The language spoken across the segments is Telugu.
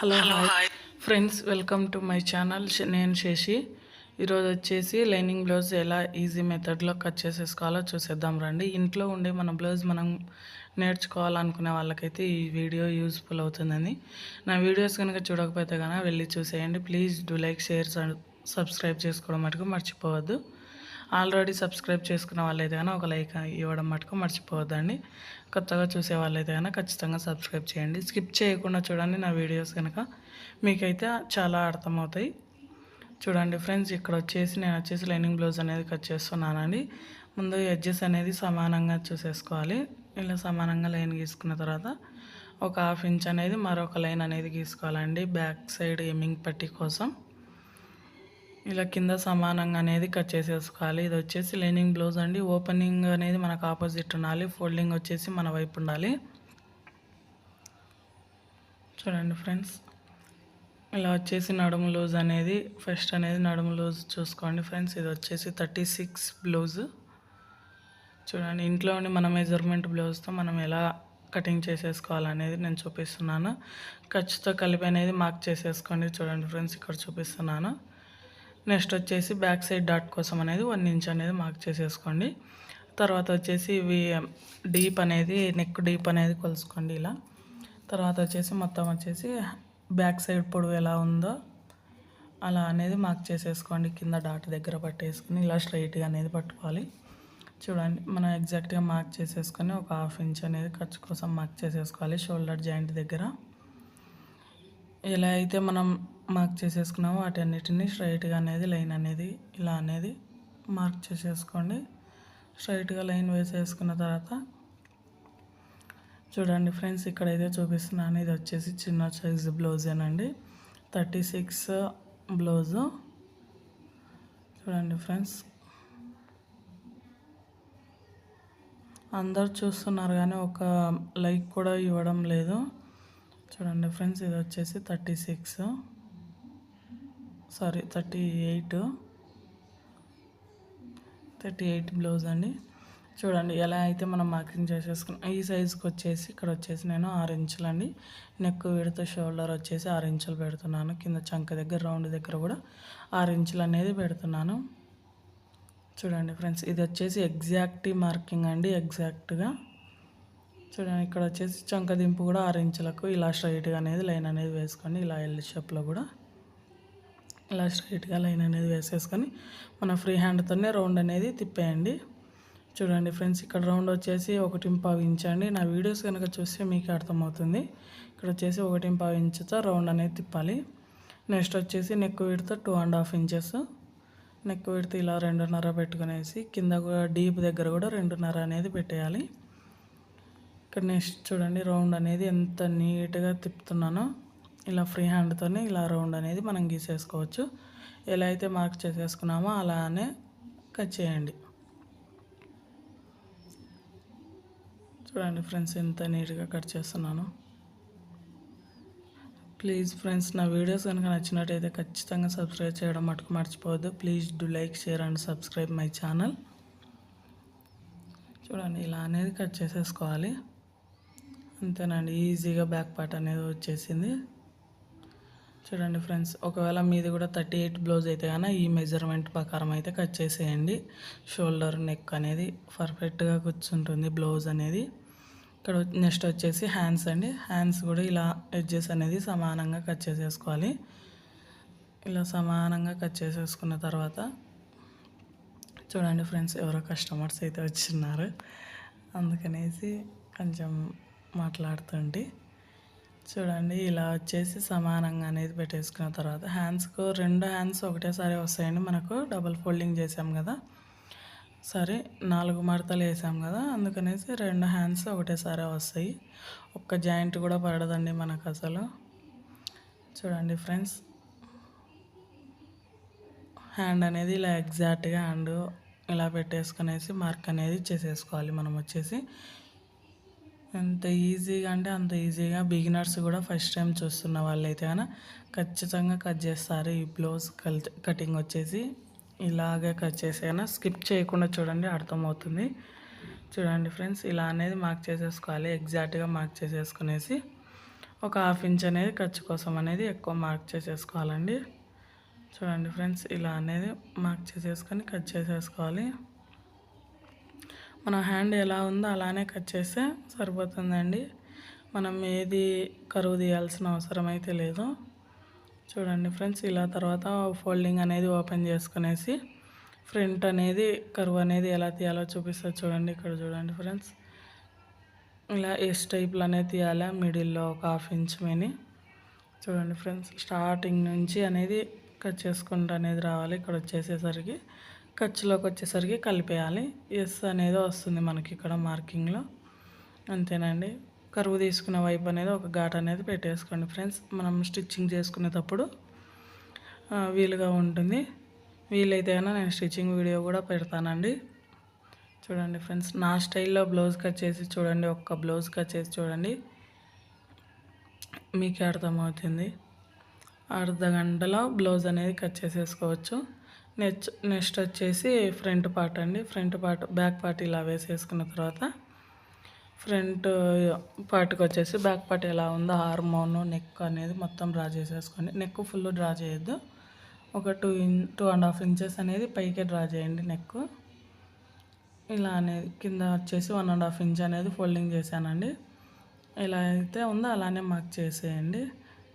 Hello hi friends welcome to my channel నేను శశి. ఈరోజు వచ్చేసి లైనింగ్ బ్లౌజ్ ఎలా ఈజీ మెథడ్లో కట్ చేసేసుకోవాలో చూసేద్దాం రండి. ఇంట్లో ఉండే మన బ్లౌజ్ మనం నేర్చుకోవాలనుకునే వాళ్ళకైతే ఈ వీడియో యూస్ఫుల్ అవుతుందని నా వీడియోస్ కనుక చూడకపోతే కనుక వెళ్ళి చూసేయండి. Please do like share subscribe చేసుకోవడం మటుకు మర్చిపోవద్దు. ఆల్రెడీ సబ్స్క్రైబ్ చేసుకున్న వాళ్ళైతే కానీ ఒక లైక్ ఇవ్వడం మటుకు మర్చిపోవద్దండి. కొత్తగా చూసే వాళ్ళైతే కానీ ఖచ్చితంగా సబ్స్క్రైబ్ చేయండి. స్కిప్ చేయకుండా చూడండి నా వీడియోస్ కనుక మీకైతే చాలా అర్థమవుతాయి. చూడండి ఫ్రెండ్స్ ఇక్కడ వచ్చేసి నేను వచ్చేసి లైనింగ్ బ్లౌజ్ అనేది కట్ చేస్తున్నానండి. ముందు ఎడ్జెస్ అనేది సమానంగా చూసేసుకోవాలి. ఇలా సమానంగా లైన్ గీసుకున్న తర్వాత ఒక హాఫ్ ఇంచ్ అనేది మరొక లైన్ అనేది గీసుకోవాలండి బ్యాక్ సైడ్ ఎమ్మింగ్ పట్టి కోసం. ఇలా కింద సమానంగా అనేది కట్ చేసేసుకోవాలి. ఇది వచ్చేసి లైనింగ్ బ్లౌజ్ అండి. ఓపెనింగ్ అనేది మనకు ఆపోజిట్ ఉండాలి. ఫోల్డింగ్ వచ్చేసి మన వైపు ఉండాలి. చూడండి ఫ్రెండ్స్. ఇలా వచ్చేసి నడుము లూజ్ అనేది ఫస్ట్ అనేది నడుము లూజ్ చూసుకోండి ఫ్రెండ్స్. ఇది వచ్చేసి థర్టీ సిక్స్ బ్లౌజ్. చూడండి ఇంట్లో ఉండి మన మెజర్మెంట్ బ్లౌజ్తో మనం ఎలా కటింగ్ చేసేసుకోవాలనేది నేను చూపిస్తున్నాను. ఖర్చుతో కలిపి అనేది మార్క్ చేసేసుకోండి. చూడండి ఫ్రెండ్స్ ఇక్కడ చూపిస్తున్నాను. నెక్స్ట్ వచ్చేసి బ్యాక్ సైడ్ డాట్ కోసం అనేది వన్ ఇంచ్ అనేది మార్క్ చేసేసుకోండి. తర్వాత వచ్చేసి ఇవి డీప్ అనేది నెక్ డీప్ అనేది కొలుసుకోండి ఇలా. తర్వాత వచ్చేసి మొత్తం వచ్చేసి బ్యాక్ సైడ్ పొడవు ఎలా ఉందో అలా అనేది మార్క్ చేసేసుకోండి. కింద డాట్ దగ్గర పట్టేసుకుని ఇలా స్ట్రైట్గా అనేది పట్టుకోవాలి. చూడండి మనం ఎగ్జాక్ట్గా మార్క్ చేసేసుకొని ఒక హాఫ్ ఇంచ్ అనేది ఖర్చు కోసం మార్క్ చేసేసుకోవాలి షోల్డర్ జాయింట్ దగ్గర. ఎలా అయితే మనం మార్క్ చేసేసుకున్నామో. వాటన్నిటిని స్ట్రైట్గా అనేది లైన్ అనేది ఇలా అనేది మార్క్ చేసేసుకోండి. స్ట్రైట్గా లైన్ వేసేసుకున్న తర్వాత చూడండి ఫ్రెండ్స్ ఇక్కడైతే చూపిస్తున్నాను. ఇది వచ్చేసి చిన్న సైజ్ బ్లౌజేనండి థర్టీ సిక్స్ బ్లౌజు చూడండి ఫ్రెండ్స్ అందరు చూస్తున్నారు కానీ ఒక లైక్ కూడా ఇవ్వడం లేదు. చూడండి ఫ్రెండ్స్ ఇది వచ్చేసి thirty six sorry thirty eight. Thirty eight blouse అండి. చూడండి ఎలా అయితే మనం మార్కింగ్ చేసేసుకున్నాం. ఈ సైజుకి వచ్చేసి ఇక్కడ వచ్చేసి నేను ఆరు ఇంచులు అండి నెక్ విడత షోల్డర్ వచ్చేసి ఆరు ఇంచులు పెడుతున్నాను. కింద చంక దగ్గర రౌండ్ దగ్గర కూడా ఆరు ఇంచులు అనేది పెడుతున్నాను. చూడండి ఫ్రెండ్స్ ఇది వచ్చేసి ఎగ్జాక్ట్ మార్కింగ్ అండి ఎగ్జాక్ట్గా. చూడండి ఇక్కడ వచ్చేసి చంక దింపు కూడా ఆరు ఇంచులకు ఇలా స్ట్రైట్గా అనేది లైన్ అనేది వేసుకోండి ఇలా ఎల్ షేప్లో కూడా. ఇలా స్ట్రైట్గా లైన్ అనేది వేసేసుకొని మన ఫ్రీ హ్యాండ్తోనే రౌండ్ అనేది తిప్పేయండి. చూడండి ఫ్రెండ్స్ ఇక్కడ రౌండ్ వచ్చేసి ఒకటి పావు ఇంచ్ అండి. నా వీడియోస్ కనుక చూస్తే మీకు అర్థమవుతుంది. ఇక్కడ వచ్చేసి ఒకటి పావు ఇంచుతో రౌండ్ అనేది తిప్పాలి. నెక్స్ట్ వచ్చేసి నెక్ విడత two and half inches. Neck విడత ఇలా రెండున్నర పెట్టుకునేసి కింద కూడా డీప్ దగ్గర కూడా రెండున్నర అనేది పెట్టేయాలి. ఇక్కడ నెక్స్ట్ చూడండి రౌండ్ అనేది ఎంత నీట్గా తిప్పుతున్నానో. ఇలా ఫ్రీ హ్యాండ్తోనే ఇలా రౌండ్ అనేది మనం గీసేసుకోవచ్చు. ఎలా అయితే మార్క్ చేసేసుకున్నామో అలానే కట్ చేయండి. చూడండి ఫ్రెండ్స్ ఎంత నీట్గా కట్ చేస్తున్నాను. ప్లీజ్ ఫ్రెండ్స్ నా వీడియోస్ కనుక నచ్చినట్టయితే ఖచ్చితంగా సబ్స్క్రైబ్ చేయడం మటుకు మర్చిపోవద్దు. Please do like share and subscribe my channel. చూడండి ఇలా అనేది కట్ చేసేసుకోవాలి. అంతేనండి ఈజీగా బ్యాక్ పార్ట్ అనేది వచ్చేసింది. చూడండి ఫ్రెండ్స్ ఒకవేళ మీది కూడా థర్టీ ఎయిట్ బ్లౌజ్ అయితే కానీ ఈ మెజర్మెంట్ ప్రకారం అయితే కట్ చేసేయండి. షోల్డర్ నెక్ అనేది పర్ఫెక్ట్గా కూర్చుంటుంది బ్లౌజ్ అనేది. ఇక్కడ నెక్స్ట్ వచ్చేసి హ్యాండ్స్ అండి. హ్యాండ్స్ కూడా ఇలా ఎడ్జెస్ అనేది సమానంగా కట్ చేసేసుకోవాలి. ఇలా సమానంగా కట్ చేసేసుకున్న తర్వాత చూడండి ఫ్రెండ్స్ ఎవరో కస్టమర్స్ అయితే వచ్చిన్నారు. అందుకనేసి కొంచెం మాట్లాడుతుంటే చూడండి ఇలా వచ్చేసి సమానంగా అనేది పెట్టేసుకున్న తర్వాత హ్యాండ్స్కు రెండు హ్యాండ్స్ ఒకటేసారి వస్తాయండి. మనకు డబుల్ ఫోల్డింగ్ చేసాం కదా. సరే నాలుగు మడతలు వేసాం కదా. అందుకనేసి రెండు హ్యాండ్స్ ఒకటేసారి వస్తాయి. ఒక్క జాయింట్ కూడా పడదండి మనకు అసలు. చూడండి ఫ్రెండ్స్. హ్యాండ్ అనేది ఇలా ఎగ్జాక్ట్గా హ్యాండ్ ఇలా పెట్టేసుకునేసి మార్క్ అనేది చేసేసుకోవాలి. మనం వచ్చేసి ఎంత ఈజీగా అంటే అంత ఈజీగా బిగినర్స్ కూడా ఫస్ట్ టైం చూస్తున్న వాళ్ళైతే కానీ ఖచ్చితంగా కట్ చేస్తారు. ఈ బ్లౌజ్ కటింగ్ వచ్చేసి ఇలాగే కట్ చేసేనా స్కిప్ చేయకుండా చూడండి అర్థమవుతుంది. చూడండి ఫ్రెండ్స్ ఇలా అనేది మార్క్ చేసేసుకోవాలి. ఎగ్జాక్ట్గా మార్క్ చేసేసుకునేసి ఒక హాఫ్ ఇంచ్ అనేది ఖర్చు కోసం అనేది ఎక్కువ మార్క్ చేసేసుకోవాలండి. చూడండి ఫ్రెండ్స్ ఇలా అనేది మార్క్ చేసేసుకొని కట్ చేసేసుకోవాలి. మన హ్యాండ్ ఎలా ఉందో అలానే కట్ చేస్తే సరిపోతుందండి. మనం ఏది కరువు తీయాల్సిన అవసరం అయితే లేదు. చూడండి ఫ్రెండ్స్ ఇలా తర్వాత ఫోల్డింగ్ అనేది ఓపెన్ చేసుకునేసి ఫ్రంట్ అనేది కరువు అనేది ఎలా తీయాలో చూపిస్తా చూడండి ఇక్కడ చూడండి ఫ్రెండ్స్ ఇలా ఎస్ టైప్లు అనేది తీయాలి? మిడిల్లో ఒక హాఫ్ ఇంచ్ మేని చూడండి ఫ్రెండ్స్ స్టార్టింగ్ నుంచి అనేది కట్ చేసుకుంటూ అనేది రావాలి. ఇక్కడ వచ్చేసేసరికి ఖర్చులోకి వచ్చేసరికి కలిపేయాలి. ఎస్ అనేది వస్తుంది మనకి ఇక్కడ మార్కింగ్లో. అంతేనండి. కరువు తీసుకున్న వైపు అనేది ఒక ఘాట్ అనేది పెట్టేసుకోండి ఫ్రెండ్స్. మనం స్టిచ్చింగ్ చేసుకునేటప్పుడు వీలుగా ఉంటుంది. వీలైతే అయినా నేను స్టిచ్చింగ్ వీడియో కూడా పెడతానండి. చూడండి ఫ్రెండ్స్ నా స్టైల్లో బ్లౌజ్ కట్ చేసి చూడండి ఒక్క బ్లౌజ్ కట్ చేసి చూడండి. మీకే అర్థమవుతుంది. అర్ధ గంటలో బ్లౌజ్ అనేది కట్ చేసేసుకోవచ్చు. నెక్స్ట్ నెక్స్ట్ వచ్చేసి ఫ్రంట్ పార్ట్ అండి. ఫ్రంట్ పార్ట్ బ్యాక్ పార్ట్ ఇలా వేసేసుకున్న తర్వాత ఫ్రంట్ పార్ట్కి వచ్చేసి బ్యాక్ పార్ట్ ఎలా ఉందో హార్మోన్ నెక్ అనేది మొత్తం డ్రా చేసేసుకోండి. నెక్ ఫుల్ డ్రా చేయొద్దు. ఒక two in two and half inches అనేది పైకే డ్రా చేయండి నెక్. ఇలా అనేది కింద వచ్చేసి వన్ అండ్ హాఫ్ ఇంచ్ అనేది ఫోల్డింగ్ చేశానండి. ఇలా అయితే ఉందో అలానే మార్క్ చేసేయండి.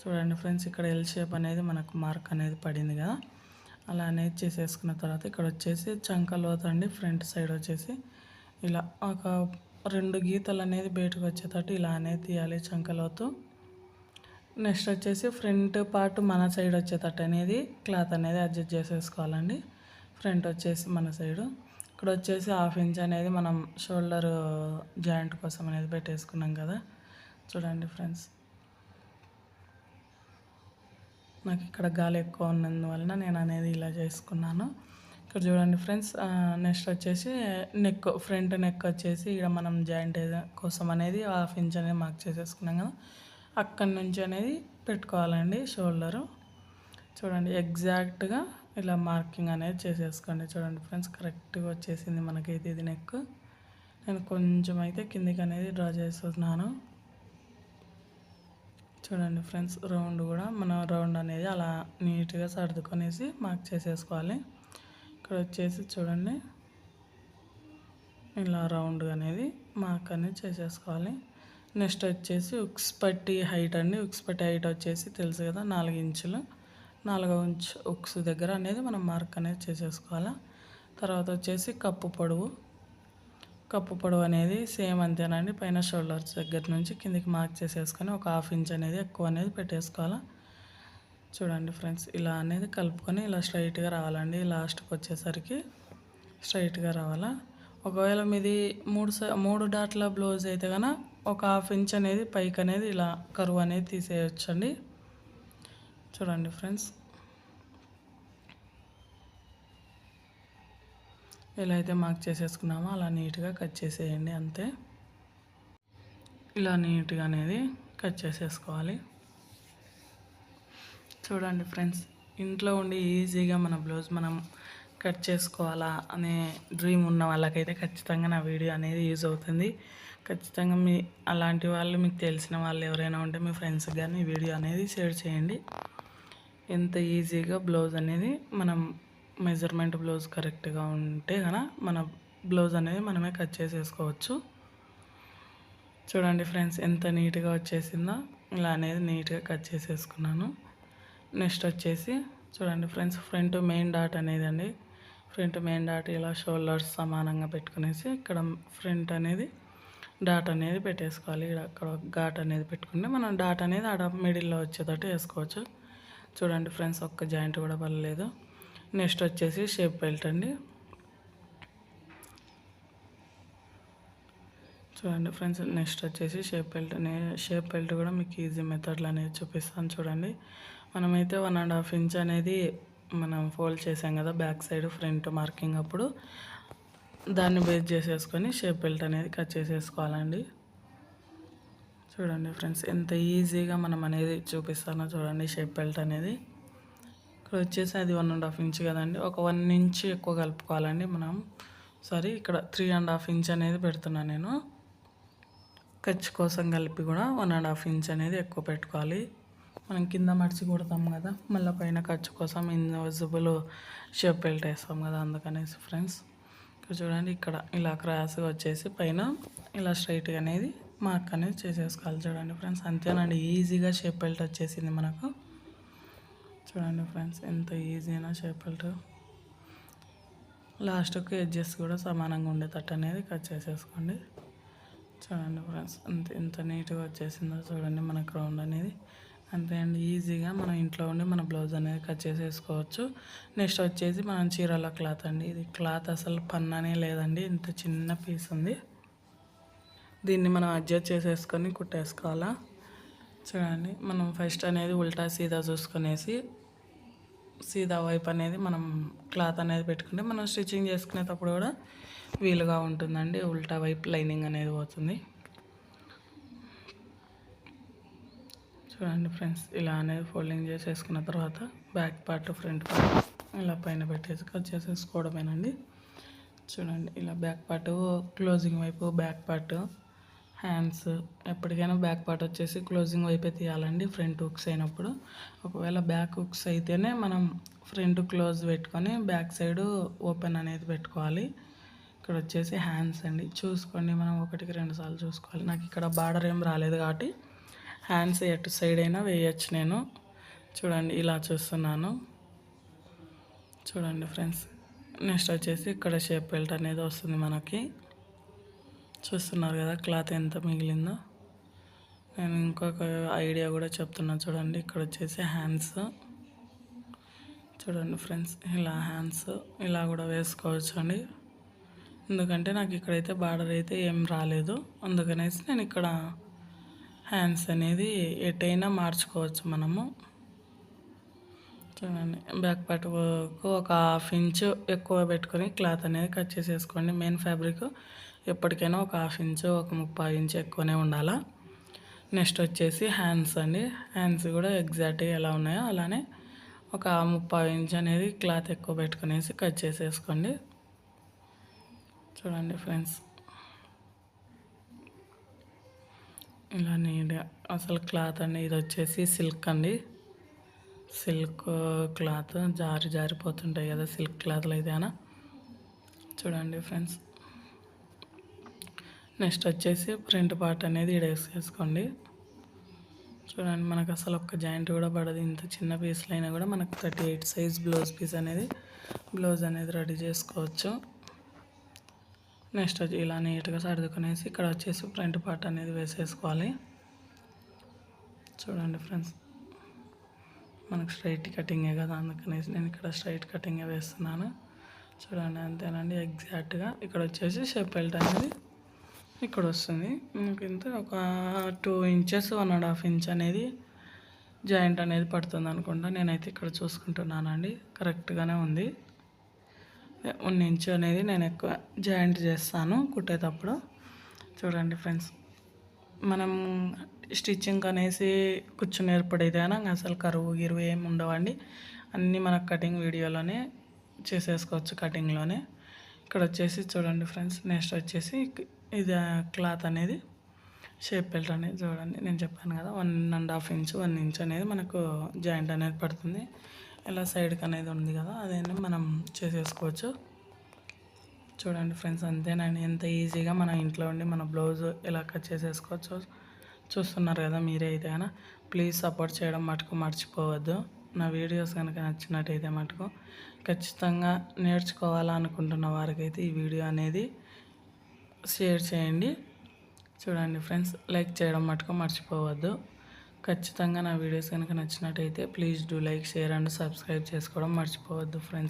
చూడండి ఫ్రెండ్స్ ఇక్కడ ఎల్ షేప్ అనేది మనకు మార్క్ అనేది పడింది కదా. అలా అనేది చేసేసుకున్న తర్వాత ఇక్కడ వచ్చేసి చంకలోత అండి ఫ్రంట్ సైడ్ వచ్చేసి ఇలా ఒక రెండు గీతలు అనేది బయటకు వచ్చేటట్టు ఇలా అనేది తీయాలి చంకలోతు. నెక్స్ట్ వచ్చేసి ఫ్రంట్ పార్ట్ మన సైడ్ వచ్చేటట్టు అనేది క్లాత్ అనేది అడ్జస్ట్ చేసేసుకోవాలండి. ఫ్రంట్ వచ్చేసి మన సైడు. ఇక్కడ వచ్చేసి హాఫ్ ఇంచ్ అనేది మనం షోల్డర్ జాయింట్ కోసం అనేది పెట్టేసుకున్నాం కదా. చూడండి ఫ్రెండ్స్. నాకు ఇక్కడ గాలి ఎక్కువ ఉన్నందువలన నేను అనేది ఇలా చేసుకున్నాను. ఇక్కడ చూడండి ఫ్రెండ్స్ నెక్స్ట్ వచ్చేసి నెక్ ఫ్రంట్ నెక్ వచ్చేసి ఇక్కడ మనం జాయింట్ కోసం అనేది హాఫ్ ఇంచ్ అనేది మార్క్ చేసేసుకున్నాం కదా. అక్కడి నుంచి అనేది పెట్టుకోవాలండి షోల్డరు. చూడండి ఎగ్జాక్ట్గా ఇలా మార్కింగ్ అనేది చేసేసుకోండి. చూడండి ఫ్రెండ్స్ కరెక్ట్గా వచ్చేసింది మనకైతే ఇది నెక్. నేను కొంచెం అయితే కిందికి అనేది డ్రా చేస్తున్నాను. చూడండి ఫ్రెండ్స్ రౌండ్ కూడా మన రౌండ్ అనేది అలా నీట్గా సర్దుకొనేసి మార్క్ చేసేసుకోవాలి. ఇక్కడ వచ్చేసి చూడండి ఇలా రౌండ్ అనేది మార్క్ అనేది చేసేసుకోవాలి. నెక్స్ట్ వచ్చేసి ఉక్స్ పట్టి హైట్ అండి. ఉక్స్ పట్టి హైట్ వచ్చేసి తెలుసు కదా నాలుగు ఇంచులు. నాలుగో ఇంచు ఉక్స్ దగ్గర అనేది మనం మార్క్ అనేది చేసేసుకోవాలి. తర్వాత వచ్చేసి కప్పు పొడవు. కప్పు పొడవు అనేది సేమ్ అంతేనండి. పైన షోల్డర్స్ దగ్గర నుంచి కిందికి మార్క్ చేసేసుకొని ఒక హాఫ్ ఇంచ్ అనేది ఎక్కువ అనేది పెట్టేసుకోవాలి. చూడండి ఫ్రెండ్స్ ఇలా అనేది కలుపుకొని ఇలా స్ట్రైట్గా రావాలండి. లాస్ట్కి వచ్చేసరికి స్ట్రైట్గా రావాలా. ఒకవేళ మీది మూడు మూడు డాట్ల బ్లౌజ్ అయితే కనుక ఒక హాఫ్ ఇంచ్ అనేది పైకి అనేది ఇలా కరువు అనేది తీసేయచ్చండి. చూడండి ఫ్రెండ్స్. ఎలా అయితే మార్క్ చేసేసుకున్నామో అలా నీట్గా కట్ చేసేయండి అంతే. ఇలా నీట్గా అనేది కట్ చేసేసుకోవాలి. చూడండి ఫ్రెండ్స్ ఇంట్లో ఉండి ఈజీగా మన బ్లౌజ్ మనం కట్ చేసుకోవాలా అనే డ్రీమ్ ఉన్న వాళ్ళకైతే ఖచ్చితంగా నా వీడియో అనేది యూజ్ అవుతుంది. ఖచ్చితంగా మీ అలాంటి వాళ్ళు మీకు తెలిసిన వాళ్ళు ఎవరైనా ఉంటే మీ ఫ్రెండ్స్కి కానీ వీడియో అనేది షేర్ చేయండి. ఎంత ఈజీగా బ్లౌజ్ అనేది మనం మెజర్మెంట్ బ్లౌజ్ కరెక్ట్గా ఉంటే కనుక మన బ్లౌజ్ అనేది మనమే కట్ చేసేసుకోవచ్చు. చూడండి ఫ్రెండ్స్ ఎంత నీట్గా వచ్చేసిందో ఇలా అనేది నీట్గా కట్ చేసేసుకున్నాను. నెక్స్ట్ వచ్చేసి చూడండి ఫ్రెండ్స్ ఫ్రంట్ మెయిన్ డాట్ అనేది అండి. ఫ్రంట్ మెయిన్ డాట్ ఇలా షోల్డర్స్ సమానంగా పెట్టుకునేసి ఇక్కడ ఫ్రంట్ అనేది డాట్ అనేది పెట్టేసుకోవాలి. అక్కడ ఘాట్ అనేది పెట్టుకుంటే మనం డాట్ అనేది ఆడ మిడిల్లో వచ్చేటట్టు వేసుకోవచ్చు. చూడండి ఫ్రెండ్స్ ఒక్క జాయింట్ కూడా పర్లేదు నెక్స్ట్ వచ్చేసి షేప్ బెల్ట్ అండి. చూడండి ఫ్రెండ్స్ నెక్స్ట్ వచ్చేసి షేప్ బెల్ట్. షేప్ బెల్ట్ కూడా మీకు ఈజీ మెథడ్లు అనేది చూపిస్తాను చూడండి. మనమైతే వన్ అండ్ హాఫ్ ఇంచ్ అనేది మనం ఫోల్డ్ చేసాం కదా బ్యాక్ సైడ్ ఫ్రంట్ మార్కింగ్ అప్పుడు. దాన్ని బేస్ చేసేసుకొని షేప్ బెల్ట్ అనేది కట్ చేసేసుకోవాలండి. చూడండి ఫ్రెండ్స్ ఎంత ఈజీగా మనం అనేది చూపిస్తానో చూడండి షేప్ బెల్ట్ అనేది. ఇక్కడ వచ్చేసి అది వన్ అండ్ హాఫ్ ఇంచ్ కదండి. ఒక వన్ ఇంచ్ ఎక్కువ కలుపుకోవాలండి మనం. సారీ ఇక్కడ త్రీ అండ్ హాఫ్ ఇంచ్ అనేది పెడుతున్నాను నేను. ఖర్చు కోసం కలిపి కూడా వన్ అండ్ హాఫ్ ఇంచ్ అనేది ఎక్కువ పెట్టుకోవాలి. మనం కింద మడిచి కొడతాం కదా మళ్ళీ పైన ఖర్చు కోసం ఇన్విజిబుల్ షేప్ బెల్ట్ వేస్తాం కదా అందుకనేసి ఫ్రెండ్స్ ఇక్కడ చూడండి ఇక్కడ ఇలా క్రాస్గా వచ్చేసి పైన ఇలా స్ట్రైట్గా అనేది మార్క్ అనేది చేసేసుకోవాలి చూడండి ఫ్రెండ్స్ అంతేనండి ఈజీగా షేప్ బెల్ట్ వచ్చేసింది మనకు. చూడండి ఫ్రెండ్స్ ఎంత ఈజీ అయినా లాస్ట్కి ఎడ్జెస్ కూడా సమానంగా ఉండేటట్టు అనేది కట్ చేసేసుకోండి. చూడండి ఫ్రెండ్స్ అంత ఎంత నీట్గా వచ్చేసిందో చూడండి మన గ్రౌండ్ అనేది. అంతే అండి ఈజీగా మనం ఇంట్లో ఉండి మన బ్లౌజ్ అనేది కట్ చేసేసుకోవచ్చు. నెక్స్ట్ వచ్చేసి మనం చీరల క్లాత్ అండి. ఇది క్లాత్ అసలు పన్ననే లేదండి ఇంత చిన్న పీస్ ఉంది. దీన్ని మనం అడ్జస్ట్ చేసేసుకొని కుట్టేసుకోవాలా? చూడండి మనం ఫస్ట్ అనేది ఉల్టా సీదా చూసుకునేసి సీదా వైపు అనేది మనం క్లాత్ అనేది పెట్టుకుంటే మనం స్టిచ్చింగ్ చేసుకునేటప్పుడు కూడా వీలుగా ఉంటుందండి ఉల్టా వైపు లైనింగ్ అనేది పోతుంది. చూడండి ఫ్రెండ్స్ ఇలా అనేది ఫోల్డింగ్ చేసేసుకున్న తర్వాత బ్యాక్ పార్ట్ ఫ్రంట్ పార్ట్ ఇలా పైన పెట్టేసి కట్ చేసేసుకోవడమేనండి. చూడండి ఇలా బ్యాక్ పార్ట్ క్లోజింగ్ వైపు బ్యాక్ పార్ట్ హ్యాండ్స్ ఎప్పటికైనా బ్యాక్ పార్ట్ వచ్చేసి క్లోజింగ్ వైపే తీయాలండి ఫ్రంట్ హుక్స్ అయినప్పుడు. ఒకవేళ బ్యాక్ హుక్స్ అయితేనే మనం ఫ్రంట్ క్లోజ్ పెట్టుకొని బ్యాక్ సైడ్ ఓపెన్ అనేది పెట్టుకోవాలి. ఇక్కడ వచ్చేసి హ్యాండ్స్ అండి. చూసుకోండి మనం ఒకటికి రెండు సార్లు చూసుకోవాలి. నాకు ఇక్కడ బార్డర్ ఏం రాలేదు కాబట్టి హ్యాండ్స్ ఎటు సైడ్ అయినా వేయచ్చు నేను. చూడండి ఇలా చూస్తున్నాను. చూడండి ఫ్రెండ్స్ నెక్స్ట్ వచ్చేసి ఇక్కడ షేప్ బెల్ట్ అనేది వస్తుంది మనకి. చూస్తున్నారు కదా క్లాత్ ఎంత మిగిలిందో. నేను ఇంకొక ఐడియా కూడా చెప్తున్నా చూడండి. ఇక్కడ వచ్చేసి హ్యాండ్స్. చూడండి ఫ్రెండ్స్ ఇలా హ్యాండ్స్ ఇలా కూడా వేసుకోవచ్చు అండి. ఎందుకంటే నాకు ఇక్కడైతే బార్డర్ అయితే ఏం రాలేదు. అందుకనేసి నేను ఇక్కడ హ్యాండ్స్ అనేది ఎటైనా మార్చుకోవచ్చు మనము. చూడండి బ్యాక్ పార్ట్కు ఒక హాఫ్ ఇంచ్ ఎక్కువ పెట్టుకొని క్లాత్ అనేది కట్ చేసేసుకోండి. మెయిన్ ఫ్యాబ్రిక్ ఎప్పటికైనా ఒక హాఫ్ ఇంచు ఒక ముప్పై ఇంచు ఎక్కువనే ఉండాలా. నెక్స్ట్ వచ్చేసి హ్యాండ్స్ అండి. హ్యాండ్స్ కూడా ఎగ్జాక్ట్గా ఎలా ఉన్నాయో అలానే ఒక ముప్పై ఇంచ్ అనేది క్లాత్ ఎక్కువ పెట్టుకునేసి కట్ చేసేసుకోండి. చూడండి ఫ్రెండ్స్. ఇలా నీట్గా అసలు క్లాత్ అండి. ఇది వచ్చేసి సిల్క్ అండి. సిల్క్ క్లాత్ జారి జారిపోతుంటాయి కదా సిల్క్ క్లాత్లు అయితే అనా చూడండి ఫ్రెండ్స్. నెక్స్ట్ వచ్చేసి ప్రింట్ పార్ట్ అనేది ఇక్కడ వేసేసుకోండి చూడండి మనకు అసలు ఒక్క జాయింట్ కూడా పడదు. ఇంత చిన్న పీస్లు అయినా కూడా మనకు thirty eight size blouse piece అనేది బ్లౌజ్ అనేది రెడీ చేసుకోవచ్చు. నెక్స్ట్ వచ్చి ఇలా నీట్గా సర్దుకునేసి ఇక్కడ వచ్చేసి ఫ్రంట్ పార్ట్ అనేది వేసేసుకోవాలి. చూడండి ఫ్రెండ్స్ మనకు స్ట్రైట్ కటింగే కదా అందుకనేసి నేను ఇక్కడ స్ట్రైట్ కటింగే వేస్తున్నాను. చూడండి అంతేనండి ఎగ్జాక్ట్గా ఇక్కడ వచ్చేసి షెప్ బెల్ట్ అనేది ఇక్కడ వస్తుంది ఇంత ఒక two inches one and half inch అనేది జాయింట్ అనేది పడుతుంది అనుకుంటా. నేనైతే ఇక్కడ చూసుకుంటున్నానండి. కరెక్ట్గానే ఉంది. వన్ ఇంచ్ అనేది నేను ఎక్కువ జాయింట్ చేస్తాను కుట్టేటప్పుడు. చూడండి ఫ్రెండ్స్. మనం స్టిచ్చింగ్ అనేసి కూర్చుని ఏర్పడేది అసలు కరువు గిరువు ఏమి ఉండవండి. అన్నీ మనకు కటింగ్ వీడియోలోనే చేసేసుకోవచ్చు కటింగ్లోనే. ఇక్కడ వచ్చేసి చూడండి ఫ్రెండ్స్. నెక్స్ట్ వచ్చేసి ఇది క్లాత్ అనేది షేప్ బెల్ట్ అనేది చూడండి నేను చెప్పాను కదా one and half inch one inch అనేది మనకు జాయింట్ అనేది పడుతుంది. ఇలా సైడ్కి అనేది ఉంది కదా అదేనే మనం చేసేసుకోవచ్చు. చూడండి ఫ్రెండ్స్ అంతేనండి. ఎంత ఈజీగా మన ఇంట్లో ఉండి మన బ్లౌజ్ ఎలా కట్ చేసేసుకోవచ్చు చూస్తున్నారు కదా మీరే అయితే అయినా. ప్లీజ్ సపోర్ట్ చేయడం మటుకు మర్చిపోవద్దు. నా వీడియోస్ కనుక నచ్చినట్టయితే మటుకు ఖచ్చితంగా నేర్చుకోవాలనుకుంటున్న వారికైతే ఈ వీడియో అనేది షేర్ చేయండి. చూడండి ఫ్రెండ్స్ లైక్ చేయడం మటుకు మర్చిపోవద్దు. ఖచ్చితంగా నా వీడియోస్ కనుక నచ్చినట్టయితే please do like share and subscribe చేసుకోవడం మర్చిపోవద్దు ఫ్రెండ్స్.